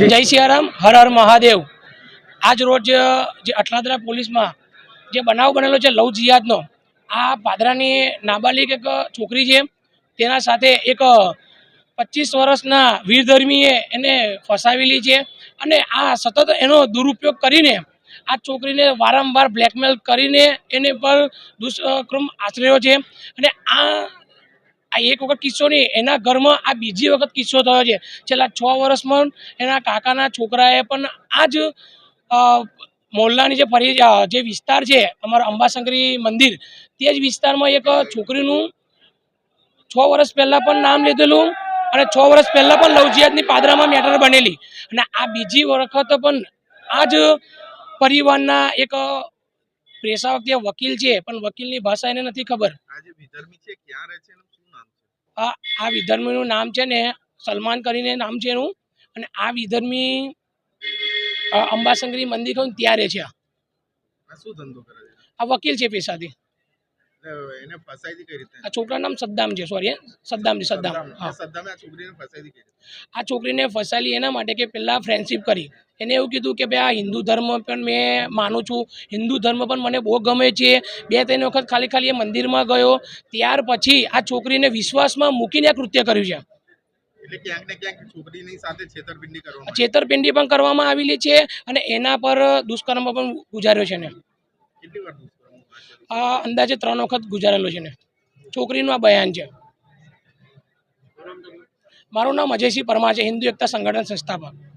જય સિયારામ, હર હર મહાદેવ. આજ રોજ જે અઠલાદરા પોલીસમાં જે બનાવ બનેલો છે લવ જિયાદનો, આ પાદરાની નાબાલિગ એક છોકરી છે. તેના સાથે એક પચીસ વર્ષના વીરધર્મીએ એને ફસાવેલી છે અને આ સતત એનો દુરુપયોગ કરીને આ છોકરીને વારંવાર બ્લેકમેલ કરીને એને પર દુષ્કર્મ આચર્યો છે. અને આ આ એક વખત કિસ્સો નહીં, એના ઘરમાં આ બીજી વખત કિસ્સો થયો છે. છેલ્લા છ વર્ષમાં એના કાકાના છોકરાએ પણ આ જ મોહલ્લાની જે ફરી જે વિસ્તાર છે, અમારા અંબાશંકરી મંદિર, તે જ વિસ્તારમાં એક છોકરીનું છ વર્ષ પહેલાં પણ નામ લીધેલું અને છ વર્ષ પહેલાં પણ લવજિયાતની પાદરામાં મેટર બનેલી. અને આ બીજી વખત પણ આ જ પરિવારના એક પ્રેસા વખતે વકીલ છે, પણ વકીલની ભાષા એને નથી ખબર. છે આ આ વિધર્મીનું નામ છે ને સલમાન કરીને નામ છે એનું. અને આ વિધર્મી અંબાશંકરી મંદિર કહું ને છે આ. શું ધંધો કરે છે? આ વકીલ છે પેશાથી એટલે એને ફસાઈ હતી કઈ રીતે? આ છોકરાનું નામ સદ્દામ છે સોરી સદ્દામ છે સદ્દામ. હા. સદ્દામે આ છોકરીને ફસાઈ હતી. કઈ રીતે આ છોકરીને ફસાયેલી એના માટે કે પહેલાં ફ્રેન્ડશિપ કરી. એને એવું કીધું કે ભાઈ આ હિન્દુ ધર્મ પણ મેં માનું છું. હિન્દુ ધર્મ પણ મને બહુ ગમે છે. બે ત્રણ વખત ખાલી ખાલી એ મંદિરમાં ગયો. ત્યાર પછી આ છોકરીને વિશ્વાસમાં મૂકીને આ કૃત્ય કર્યું છે. છેતરપિંડી પણ કરવામાં આવેલી છે અને એના પર દુષ્કર્મ પણ ગુજાર્યો છે ને આ અંદાજે ત્રણ વખત ગુજારેલો છે ને. છોકરીનું આ બયાન છે. મારું નામ અજયસિંહ પરમાર છે, હિન્દુ એકતા સંગઠન સંસ્થાપક.